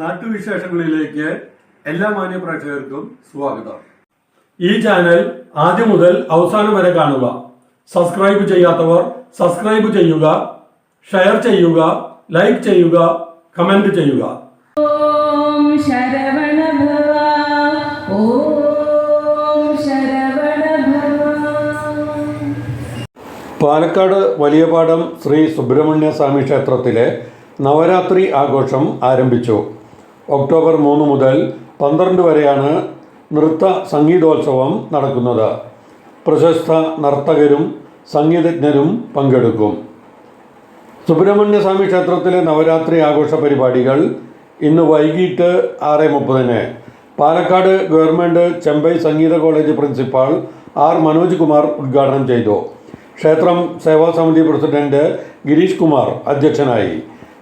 നാട്ടുവിശേഷങ്ങളിലേക്ക് എല്ലാ മാന്യ പ്രേക്ഷകർക്കും സ്വാഗതം. ഈ ചാനൽ ആദ്യം മുതൽ അവസാനം വരെ കാണുക. സബ്സ്ക്രൈബ് ചെയ്യാത്തവർ സബ്സ്ക്രൈബ് ചെയ്യുക ഷെയർ ചെയ്യുക ലൈക്ക് ചെയ്യുക കമന്റ് ചെയ്യുക. ഓം ശരവണ ഭവ. ഓം ശരവണ ഭവ. പാലക്കാട് വലിയപാടം ശ്രീ സുബ്രഹ്മണ്യ സ്വാമി ക്ഷേത്രത്തിലെ നവരാത്രി ആഘോഷം ആരംഭിച്ചു. ഒക്ടോബർ മൂന്ന് മുതൽ പന്ത്രണ്ട് വരെയാണ് നൃത്ത സംഗീതോത്സവം നടക്കുന്നത്. പ്രശസ്ത നർത്തകരും സംഗീതജ്ഞരും പങ്കെടുക്കും. സുബ്രഹ്മണ്യസ്വാമി ക്ഷേത്രത്തിലെ നവരാത്രി ആഘോഷ പരിപാടികൾ ഇന്ന് വൈകിട്ട് ആറ് മുപ്പതിന്. Palakkad government Chembai Sangeetha college principal R Manoj Kumar ഉദ്ഘാടനം ചെയ്തു. ക്ഷേത്രം സേവാ സമിതി പ്രസിഡന്റ് ഗിരീഷ് കുമാർ അധ്യക്ഷനായി.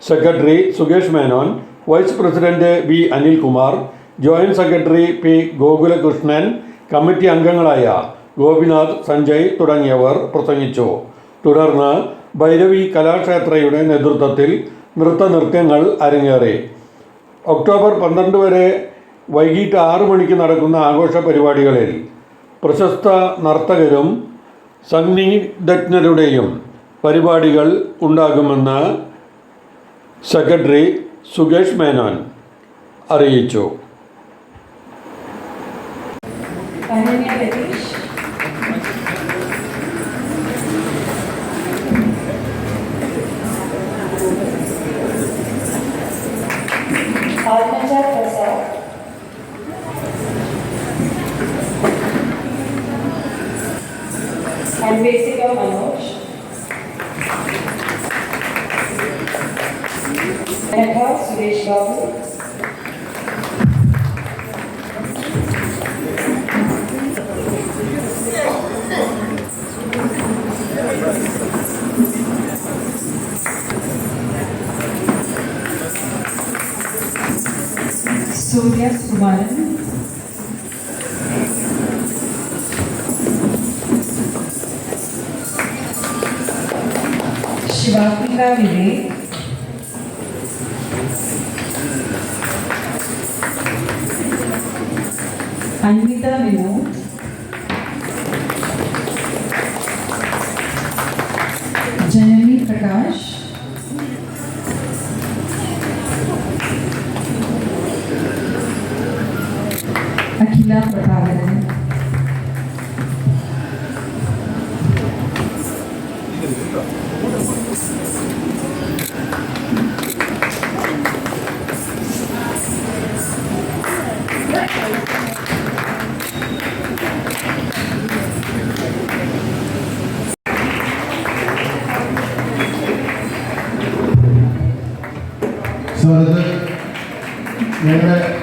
Secretary Sukesh Menon vice president V Anilkumar joint secretary P Gokulakrishnan committee അംഗങ്ങളായ ഗോപിനാഥ് സഞ്ജയ് തുടങ്ങിയവർ പ്രസംഗിച്ചു. തുടർന്ന് ഭൈരവി കലാക്ഷേത്രയുടെ നേതൃത്വത്തിൽ നൃത്ത നൃത്തനൃത്യങ്ങൾ അരങ്ങേറി. ഒക്ടോബർ പന്ത്രണ്ട് വരെ വൈകിട്ട് ആറ് മണിക്ക് നടക്കുന്ന ആഘോഷ പരിപാടികളിൽ പ്രശസ്ത നർത്തകരും സംഗീതജ്ഞരുടെയും പരിപാടികൾ ഉണ്ടാകുമെന്ന് സെക്രട്ടറി സുകേഷ് മേനോൻ അറിയിച്ചു Ananya Ratheesh Athmaja Prasad So yes, one. Shiva Pindavili. Really. Anvita Vinod. Janani Prakash. Akhila Prabhakar. söyledik. Yine